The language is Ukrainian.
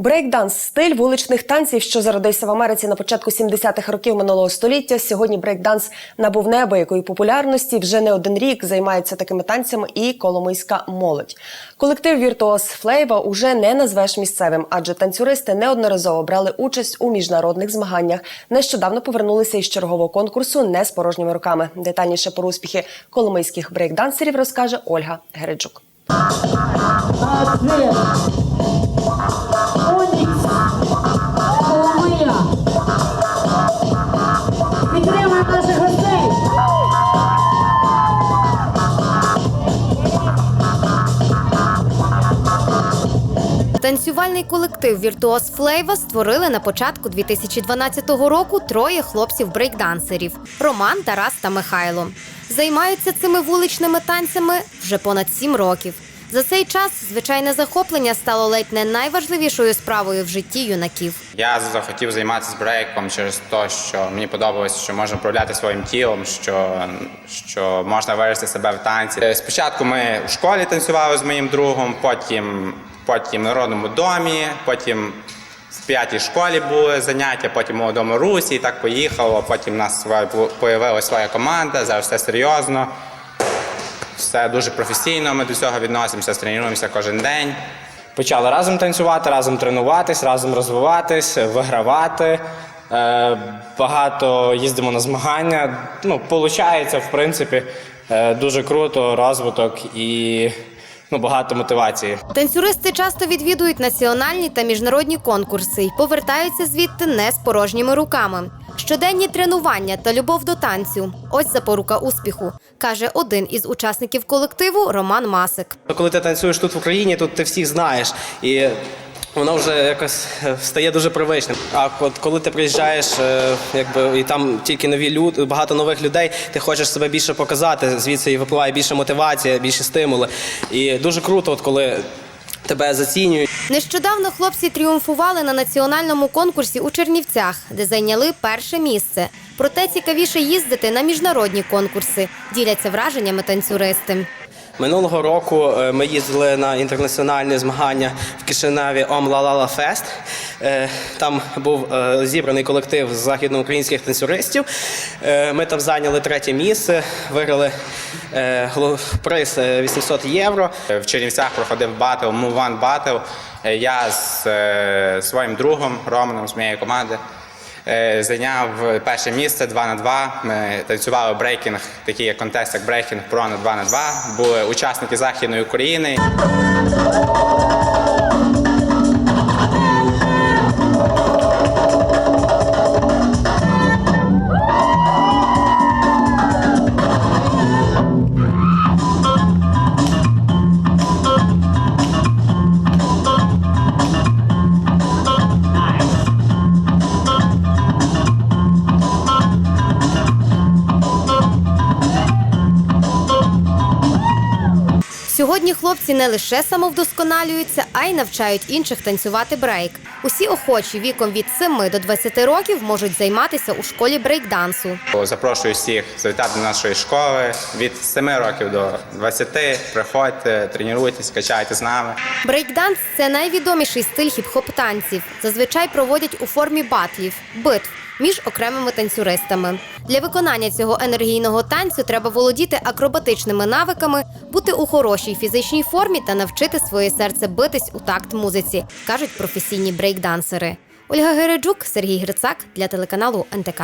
Брейкданс стиль вуличних танців, що зародився в Америці на початку 70-х років минулого століття. Сьогодні брейкданс набув неабиякої популярності. Вже не один рік займається такими танцями і коломийська молодь. Колектив Віртуоз Флейва уже не назвеш місцевим, адже танцюристи неодноразово брали участь у міжнародних змаганнях. Нещодавно повернулися із чергового конкурсу не з порожніми руками. Детальніше про успіхи коломийських брейкдансерів розкаже Ольга Гереджук. Танцювальний колектив Віртуоз Флейва створили на початку 2012 року троє хлопців-брейкдансерів Роман, Тарас та Михайло. Займаються цими вуличними танцями вже понад сім років. За цей час звичайне захоплення стало ледь не найважливішою справою в житті юнаків. Я захотів займатися брейком через те, що мені подобалось, що можна управляти своїм тілом, що, що можна вивести себе в танці. Спочатку ми в школі танцювали з моїм другом, потім, потім в народному домі, потім в п'ятій школі були заняття, потім в молодому русі, і так поїхало. Потім у нас з'явилася своя команда, зараз все серйозно. Все дуже професійно. Ми до цього відносимося, тренуємося кожен день. Почали разом танцювати, разом тренуватись, разом розвиватись, вигравати. Е, багато їздимо на змагання. Ну, виходить, в принципі, е, дуже круто, розвиток і ну, багато мотивації. Танцюристи часто відвідують національні та міжнародні конкурси і повертаються звідти не з порожніми руками. Щоденні тренування та любов до танцю ось запорука успіху, каже один із учасників колективу Роман Масик. Коли ти танцюєш тут в Україні, тут ти всіх знаєш. І воно вже якось е, стає дуже привичним. А от коли ти приїжджаєш, е, якби і там тільки нові люди, багато нових людей, ти хочеш себе більше показати, звідси і випливає більше мотивація, більше стимули. І дуже круто, от коли тебе зацінюють. Нещодавно хлопці тріумфували на національному конкурсі у Чернівцях, де зайняли перше місце. Проте цікавіше їздити на міжнародні конкурси. Діляться враженнями танцюристи. Минулого року е, ми їздили на інтернаціональні змагання в Кишиневі Омлалала Фест. Е, Там був е, зібраний колектив західноукраїнських танцюристів. Ми там зайняли третє місце, виграли приз е, 800 євро. В Чернівцях проходив батл, Battle. Е, Я з своїм другом Романом з моєї команди зайняв перше місце 2 на 2. Ми танцювали брейкінг, такий як контест, як брейкінг про на 2 на 2. Були учасники Західної України. Сьогодні хлопці не лише самовдосконалюються, а й навчають інших танцювати брейк. Усі охочі віком від 7 до 20 років можуть займатися у школі брейкдансу. Запрошую всіх завітати до нашої школи від 7 років до 20. Приходьте, тренуйтесь, качайте з нами. Брейкданс це найвідоміший стиль хіп-хоп танців. Зазвичай проводять у формі батлів, битв між окремими танцюристами. Для виконання цього енергійного танцю треба володіти акробатичними навиками, бути у хорошій фізичній формі та навчити своє серце битись у такт музиці, кажуть професійні брейкдансери. Ольга Гереджук, Сергій Грицак для телеканалу НТК.